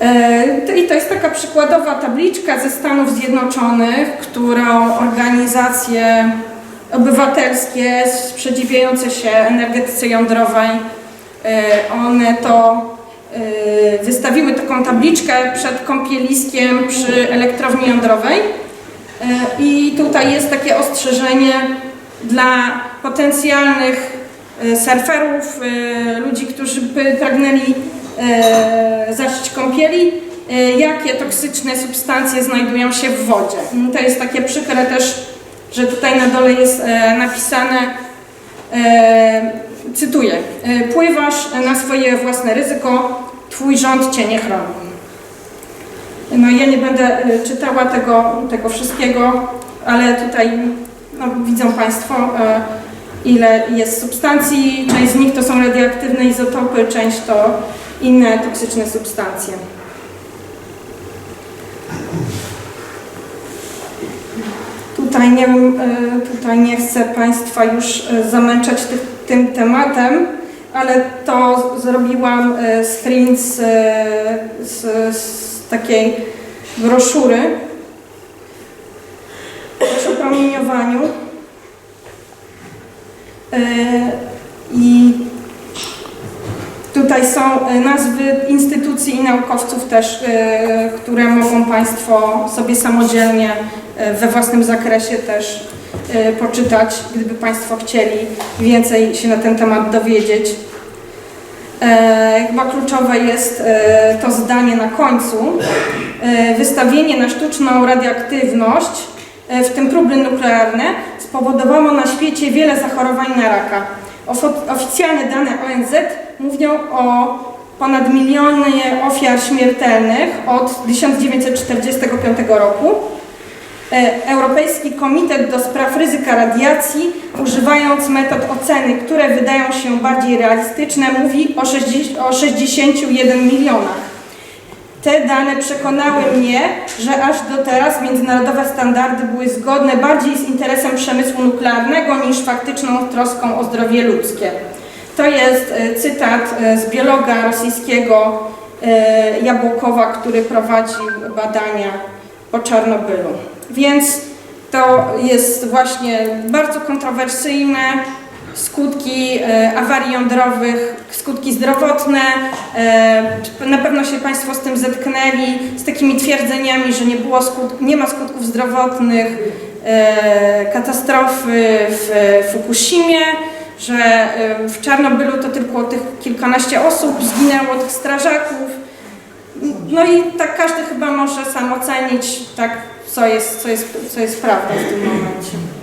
E, I to jest taka przykładowa tabliczka ze Stanów Zjednoczonych, którą organizacje obywatelskie sprzeciwiające się energetyce jądrowej, e, one to e, wystawiły taką tabliczkę przed kąpieliskiem przy elektrowni jądrowej. I tutaj jest takie ostrzeżenie dla potencjalnych surferów, ludzi, którzy by pragnęli kąpieli, e, jakie toksyczne substancje znajdują się w wodzie. Mm, To jest takie przykre też, że tutaj na dole jest e, napisane, e, cytuję, pływasz na swoje własne ryzyko, twój rząd cię nie chroni. No ja nie będę czytała tego, tego wszystkiego, ale tutaj no, widzą Państwo ile jest substancji. Część z nich to są radioaktywne izotopy, część to inne toksyczne substancje. Tutaj nie, e, tutaj nie chcę Państwa już e, zamęczać ty, tym tematem, ale to zrobiłam e, screen z, z, z takiej broszury o promieniowaniu. E, I tutaj są e, nazwy instytucji i naukowców też, e, które mogą Państwo sobie samodzielnie e, we własnym zakresie też e, poczytać, gdyby Państwo chcieli więcej się na ten temat dowiedzieć. E, Chyba kluczowe jest e, to zdanie na końcu. E, Wystawienie na sztuczną radioaktywność, e, w tym próby nuklearne, spowodowało na świecie wiele zachorowań na raka. Oficjalne dane ONZ mówią o ponad milionie ofiar śmiertelnych od 1945 roku. E, Europejski Komitet do Spraw Ryzyka Radiacji, używając metod oceny, które wydają się bardziej realistyczne, mówi o 60 o 61 milionach. Te dane przekonały mnie, że aż do teraz międzynarodowe standardy były zgodne bardziej z interesem przemysłu nuklearnego niż faktyczną troską o zdrowie ludzkie. To jest e, cytat e, z biologa rosyjskiego e, Jabłkowa, który prowadził badania po Czarnobylu. Więc to jest właśnie bardzo kontrowersyjne, skutki awarii jądrowych, skutki zdrowotne. Na pewno się Państwo z tym zetknęli, z takimi twierdzeniami, że nie, było nie ma skutków zdrowotnych katastrofy w Fukushimie, że w Czarnobylu to tylko tych kilkanaście osób zginęło, tych strażaków. No i tak każdy chyba może sam ocenić, tak, co, jest, co, jest, co jest prawdą w tym momencie.